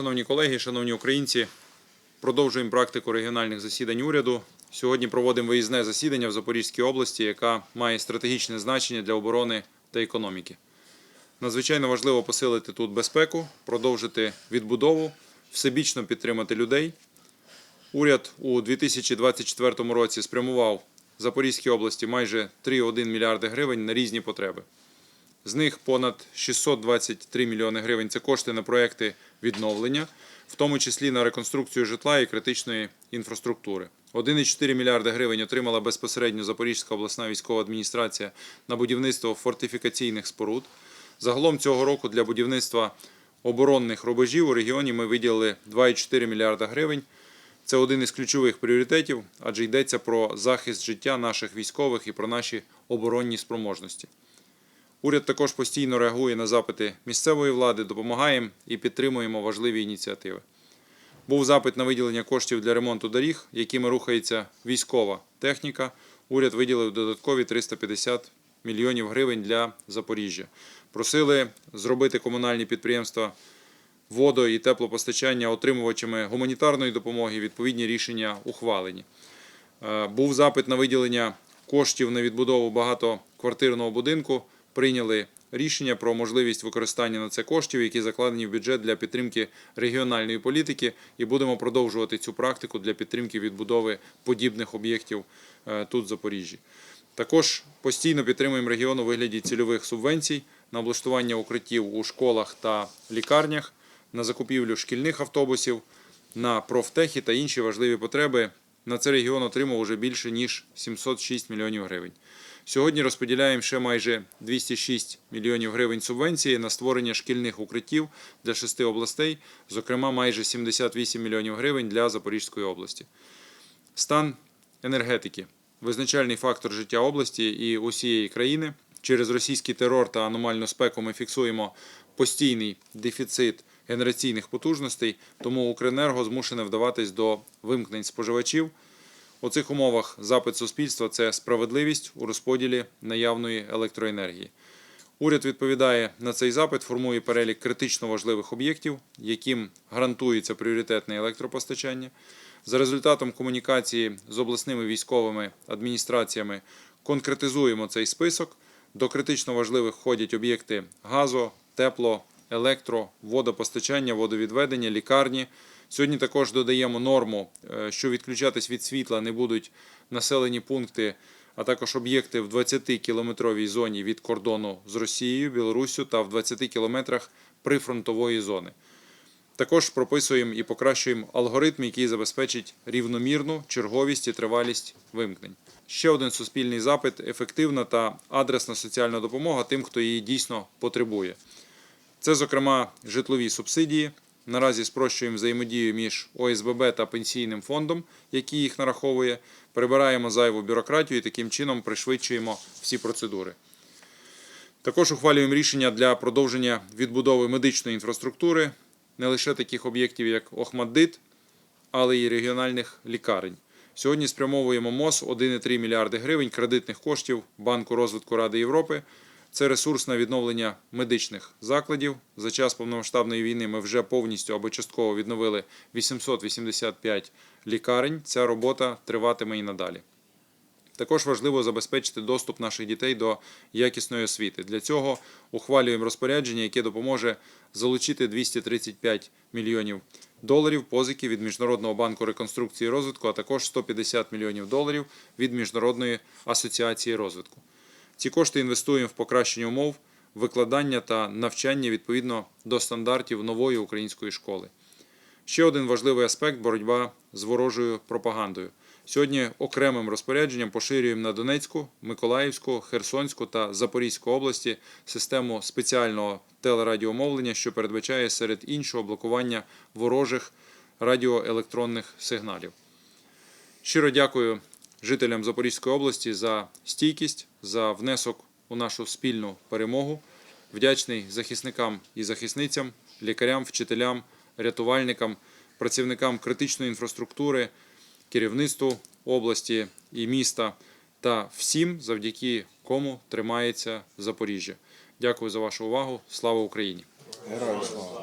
Шановні колеги, шановні українці, продовжуємо практику регіональних засідань уряду. Сьогодні проводимо виїзне засідання в Запорізькій області, яка має стратегічне значення для оборони та економіки. Надзвичайно важливо посилити тут безпеку, продовжити відбудову, всебічно підтримати людей. Уряд у 2024 році спрямував в Запорізькій області майже 3,1 мільярди гривень на різні потреби. З них понад 623 мільйони гривень це кошти на проекти відновлення, в тому числі на реконструкцію житла і критичної інфраструктури. 1,4 мільярди гривень отримала безпосередньо Запорізька обласна військова адміністрація на будівництво фортифікаційних споруд. Загалом цього року для будівництва оборонних рубежів у регіоні ми виділили 2,4 мільярда гривень. Це один із ключових пріоритетів, адже йдеться про захист життя наших військових і про наші оборонні спроможності. Уряд також постійно реагує на запити місцевої влади, допомагаємо і підтримуємо важливі ініціативи. Був запит на виділення коштів для ремонту доріг, якими рухається військова техніка. Уряд виділив додаткові 350 мільйонів гривень для Запоріжжя. Просили зробити комунальні підприємства водо- і теплопостачання отримувачами гуманітарної допомоги. Відповідні рішення ухвалені. Е, Був запит на виділення коштів на відбудову багатоквартирного будинку. Прийняли рішення про можливість використання на це коштів, які закладені в бюджет для підтримки регіональної політики, і будемо продовжувати цю практику для підтримки відбудови подібних об'єктів е, тут в Запоріжжі. Також постійно підтримуємо регіон у вигляді цільових субвенцій на облаштування укриттів у школах та лікарнях, на закупівлю шкільних автобусів, на профтехі та інші важливі потреби. На це регіон отримав уже більше ніж 706 мільйонів гривень. Сьогодні розподіляємо ще майже 206 мільйонів гривень субвенції на створення шкільних укриттів для шести областей, зокрема майже 78 мільйонів гривень для Запорізької області. Стан енергетики визначальний фактор життя області і усієї країни. Через російський терор та аномальну спеку ми фіксуємо постійний дефіцит генераційних потужностей, тому Укренерго змушене вдаватись до вимкнень споживачів. У цих умовах запит суспільства це справедливість у розподілі наявної електроенергії. Уряд відповідає на цей запит, формує перелік критично важливих об'єктів, яким гарантується пріоритетне електропостачання. За результатом комунікації з обласними військовими адміністраціями конкретизуємо цей список. До критично важливих входять об'єкти газу, тепло, електро, водопостачання, водовідведення, лікарні. Сьогодні також додаємо норму, е, що відключатись від світла не будуть населені пункти, а також об'єкти в 20-кілометровій зоні від кордону з Росією, Білоруссю та в 20 кілометрах прифронтової зони. Також прописуємо і покращуємо алгоритм, який забезпечить рівномірну черговість і тривалість вимкнень. Ще один суспільний запит ефективна та адресна соціальна допомога тим, хто її дійсно потребує. Це, зокрема, житлові субсидії. Наразі спрощуємо взаємодію між ОСББ та пенсійним фондом, який їх нараховує. Прибираємо зайву бюрократію і таким чином пришвидшуємо всі процедури. Також ухвалюємо рішення для продовження відбудови медичної інфраструктури, не лише таких об'єктів, як Охмаддит, але й регіональних лікарень. Сьогодні спрямовуємо МОЗ 1,3 мільярди гривень кредитних коштів Банку розвитку Ради Європи. Це ресурс на відновлення медичних закладів. За час повномасштабної війни ми вже повністю або частково відновили 885 лікарень. Ця робота триватиме і надалі. Також важливо забезпечити доступ наших дітей до якісної освіти. Для цього ухвалюємо розпорядження, яке допоможе залучити 235 мільйонів доларів позики від Міжнародного банку реконструкції і розвитку, а також 150 мільйонів доларів від Міжнародної асоціації розвитку. Ці кошти інвестуємо в покращення умов викладання та навчання відповідно до стандартів нової української школи. Ще один важливий аспект боротьба з ворожою пропагандою. Сьогодні окремим розпорядженням поширюємо на Донецьку, Миколаївську, Херсонську та Запорізьку області систему спеціального телерадіомовлення, що передбачає серед іншого блокування ворожих радіоелектронних сигналів. Щиро дякую жителям Запорізької області за стійкість, за внесок у нашу спільну перемогу. Вдячний захисникам і захисницям, лікарям, вчителям, рятувальникам, працівникам критичної інфраструктури, керівництву області і міста та всім, завдяки кому тримається Запоріжжя. Дякую за вашу увагу. Слава Україні! Героям слава.